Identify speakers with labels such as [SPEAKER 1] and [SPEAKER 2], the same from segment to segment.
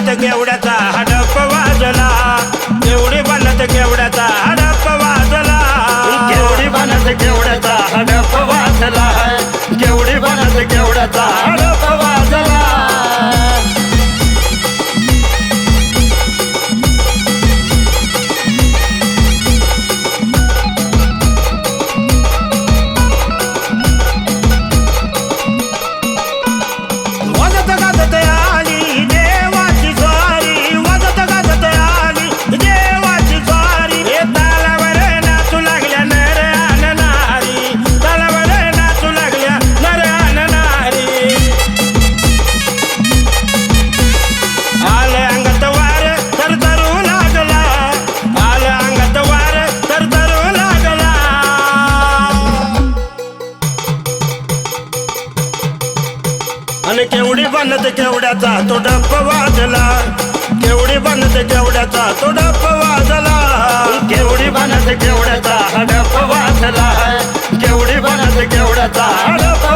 [SPEAKER 1] बनत केवड्याचा हडप वाजला.
[SPEAKER 2] एवढी बनत केवड्याचा हडप वाजला. केवढी बनत केवड्याचा हडप वाजला. केवढी बनत केवड्याचा हडप बनत केवड्याचा तो डप्प वाजला. केवढी बनत केवड्याचा तो डप्प वाजला. केवढी बनत केवड्याचा हा डप्प वाजला. केवढी बनत केवड्याचा डप्प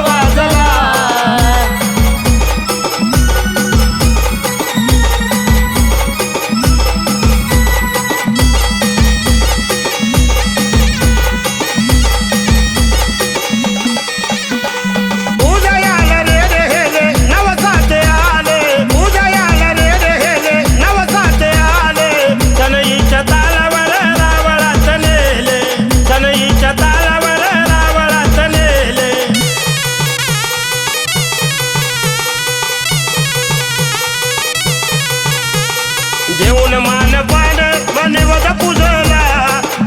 [SPEAKER 2] देऊन मान पान बनवत पूजला.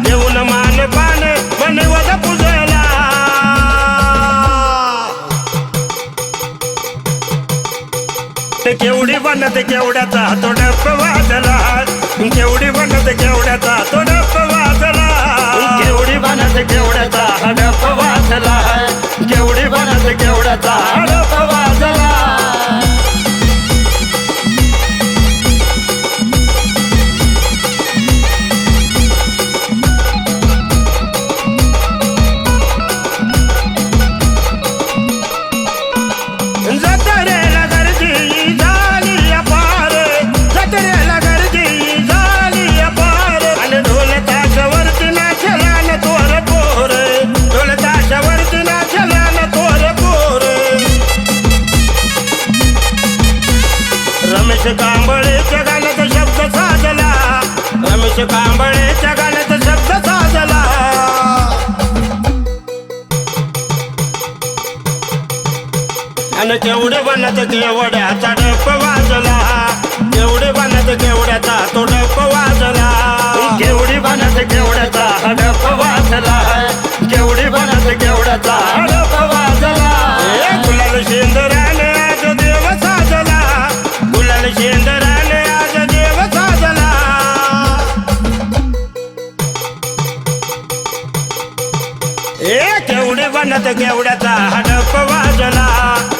[SPEAKER 2] देऊन मान पान बनवत पुजला. ते केवढी बनत केवढ्याचा तो डप्प वाजला. केवढी बनत केवढ्याचा तो डप्प वाजला. केवढी बनत केवढ्याचा हा डप्प वाजला. केवढी बनत केवढ्याचा रमेश कांबळेच्या गाण्यात शब्द साजला. रमेश कांबळेच्या गाण्यात शब्द साजला. आणि केवढे बनत केवढ्याचा डप वाजला. केवढे बनत केवढ्याचा तो डप वाजला. केवढी बनत केवढ्याचा हा डप वाजला. ए केवढे बनत केवढ्याचा हडप वाजला.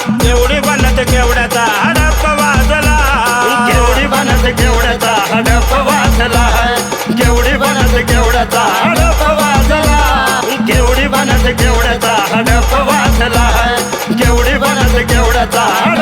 [SPEAKER 2] केवढी बनत केवढ्याचा हडप वाजला. केवढी बनत केवढ्याचा हडप वाजला. केवढी बनत केवढ्याचा हडप वाजला. केवढी बनत केवढ्याचा हडप वाजला. केवढी बनत केवढ्याचा हडप